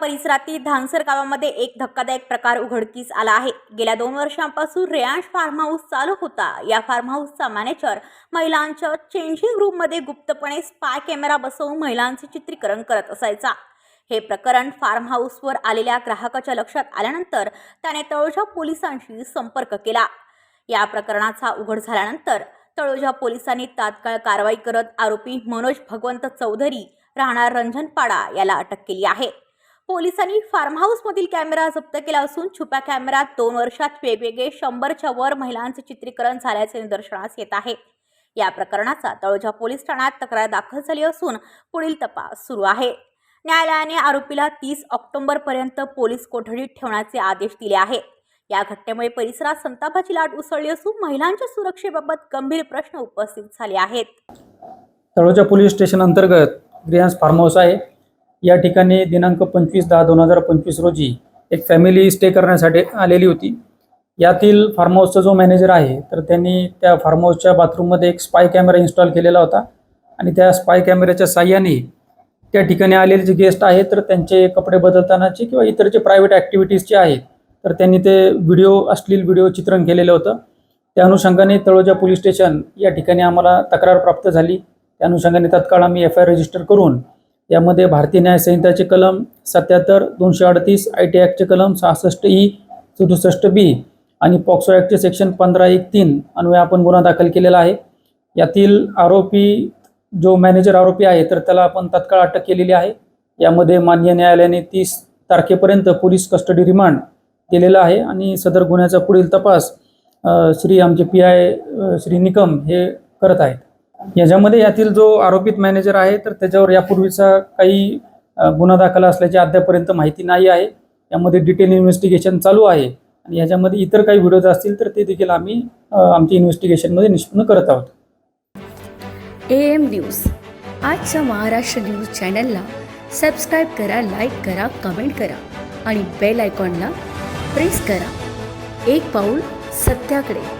परिसरातील धानसर गावामध्ये एक धक्कादायक प्रकार उघडकीस आला आहे. गेल्या दोन वर्षांपासून रेयांश फार्म हाऊस चालू होता. या फार्म हाऊसचा मॅनेजर महिलांच्या चेंजिंग रूममध्ये गुप्तपणे स्पाय कॅमेरा बसवून महिलांचे चित्रीकरण करत असायचा. हे प्रकरण फार्म हाऊसवर आलेल्या ग्राहकाच्या लक्षात आल्यानंतर त्याने तळोजा पोलिसांशी संपर्क केला. या प्रकरणाचा उघड झाल्यानंतर तळोजा पोलिसांनी तात्काळ कारवाई करत आरोपी मनोज भगवंत चौधरी राहणार रंजनपाडा याला अटक केली आहे. पोलिसांनी फार्म हाऊसमधील कॅमेरा जप्त केला असून छुप्या कॅमेऱ्यात दोन वर्षात वेगवेगळे शंभरच्या वर महिलांचे चित्रीकरण झाल्याचे निदर्शनास येत आहे. या प्रकरणाचा तळोजा पोलीस ठाण्यात तक्रार दाखल झाली असून पुढील तपास सुरू आहे. न्यायालयाने आरोपीला तीस ऑक्टोबरपर्यंत पोलीस कोठडीत ठेवण्याचे आदेश दिले आहे. या घटनेमुळे परिसरात संतापाची लाट उसळली असून महिलांच्या सुरक्षेबाबत गंभीर प्रश्न उपस्थित झाले आहेत. तळोजा पोलीस स्टेशन अंतर्गत ग्रियांस फार्म हाऊस आहे. या ठिकाणी दिनांक पंचवीस दहा दोन हजार पंचवीस रोजी एक फॅमिली स्टे करण्यासाठी आलेली होती. यातील फार्म हाऊसचा जो मॅनेजर आहे तर त्यांनी त्या फार्म हाऊसच्या बाथरूममध्ये एक स्पाय कॅमेरा इन्स्टॉल केलेला होता. आणि त्या स्पाय कॅमेऱ्याच्या साह्याने त्या ठिकाणी आलेले जे गेस्ट आहेत तर त्यांचे कपडे बदलतानाचे किंवा इतर जे प्रायव्हेट ॲक्टिव्हिटीजचे आहेत तर त्यांनी ते व्हिडिओ अश्लील व्हिडिओ चित्रण केलेलं होतं. त्या अनुषंगाने तळोजा पोलीस स्टेशन या ठिकाणी आम्हाला तक्रार प्राप्त झाली. त्या अनुषंगाने तत्काळ आम्ही एफ आय आर रजिस्टर करून यामध्ये भारतीय न्यायसंहिताचे कलम सत्याहत्तर दोनशे अडतीस आय टी ॲक्टचे कलम सहासष्ट ई सदुसष्ट बी आणि पॉक्सो ॲक्टचे सेक्शन पंधरा एक तीन अन्वये आपण गुन्हा दाखल केलेला आहे. यातील आरोपी जो मॅनेजर आरोपी आहे तर त्याला आपण तत्काळ अटक केलेली आहे. यामध्ये मान्य न्यायालयाने तीस तारखेपर्यंत पोलीस कस्टडी रिमांड केलेला आहे आणि सदर गुन्ह्याचा पुढील तपास श्री आमचे पी आय श्री निकम हे करत आहेत. याच्यामध्ये यातील जो आरोपित मॅनेजर आहे तर त्याच्यावर यापूर्वीचा काही गुन्हा दाखल असल्याची अद्यापर्यंत माहिती नाही आहे. यामध्ये डिटेल इन्व्हेस्टिगेशन चालू आहे आणि याच्यामध्ये इतर काही व्हिडिओज असतील तर ते देखील आम्ही आमच्या इन्व्हेस्टिगेशनमध्ये निष्पन्न करत आहोत. A M news. आजच्या महाराष्ट्र न्यूज चॅनलला सबस्क्राईब करा लाईक करा कमेंट करा आणि बेल आयकॉनला प्रेस करा. एक पाऊल सत्याकडे.